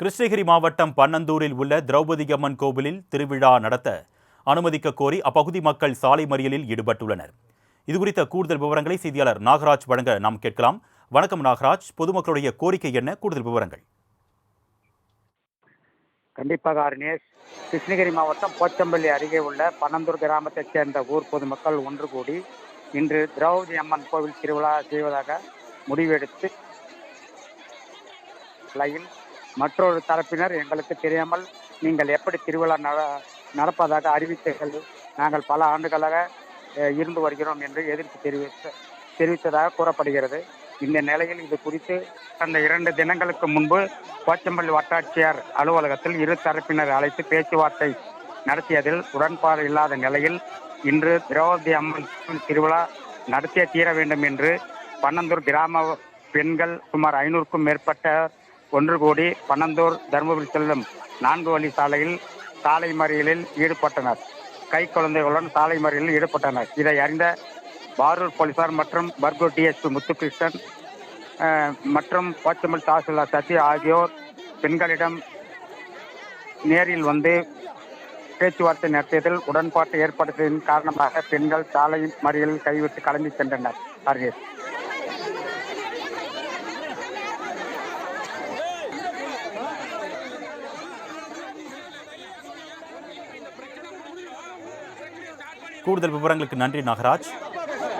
கிருஷ்ணகிரி மாவட்டம் பன்னந்தூரில் உள்ள திரௌபதி அம்மன் கோவிலில் திருவிழா நடத்த அனுமதிக்க கோரி அப்பகுதி மக்கள் சாலை மறியலில் ஈடுபட்டுள்ளனர். இதுகுறித்த கூடுதல் விவரங்களை செய்தியாளர் நாகராஜ் வழங்க நாம் கேட்கலாம். வணக்கம் நாகராஜ். பொதுமக்களுடைய கோரிக்கை என்ன? கூடுதல் விவரங்கள். கண்டிப்பாக அருணேஷ் கிருஷ்ணகிரி மாவட்டம் போச்சம்பள்ளி அருகே உள்ள பனந்தூர் கிராமத்தைச் சேர்ந்த ஊர் பொதுமக்கள் ஒன்று கூடி இன்று திரௌபதி அம்மன் கோவில் திருவிழா செய்வதாக முடிவெடுத்து மற்றொரு தரப்பினர் எங்களுக்கு தெரியாமல் நீங்கள் எப்படி திருவிழா நட நடப்பதாக அறிவித்தீர்கள். நாங்கள் பல ஆண்டுகளாக இருந்து வருகிறோம் என்று எதிர்ப்பு தெரிவித்த தெரிவித்ததாக கூறப்படுகிறது. இந்த நிலையில் இது குறித்து கடந்த இரண்டு தினங்களுக்கு முன்பு போச்சம்பள்ளி வட்டாட்சியர் அலுவலகத்தில் இரு தரப்பினர் அழைத்து பேச்சுவார்த்தை நடத்தியதில் உடன்பாடு இல்லாத நிலையில் இன்று திரௌபதி அம்மன் திருவிழா நடத்திய தீர வேண்டும் என்று பன்னந்தூர் கிராம பெண்கள் சுமார் ஐநூறுக்கும் மேற்பட்ட ஒன்று கூடி பன்னந்தூர் தருமபுரி செல்லும் நான்கு வழி சாலையில் சாலை மறியலில் ஈடுபட்டனர். கை குழந்தைகளுடன் சாலை மறியலில் ஈடுபட்டனர். இதை அறிந்த பாரூர் போலீசார் மற்றும் பர்கூர் டிஎஸ்பி முத்துகிருஷ்ணன் மற்றும் போச்சம்பல் தாசில்தார் சத்யா ஆகியோர் பெண்களிடம் நேரில் வந்து பேச்சுவார்த்தை நடத்தியதில் உடன்பாட்டு ஏற்படுத்தியதன் காரணமாக பெண்கள் சாலை மறியலில் கைவிட்டு கலந்து சென்றனர். கூடுதல் விவரங்களுக்கு நன்றி நாகராஜ்.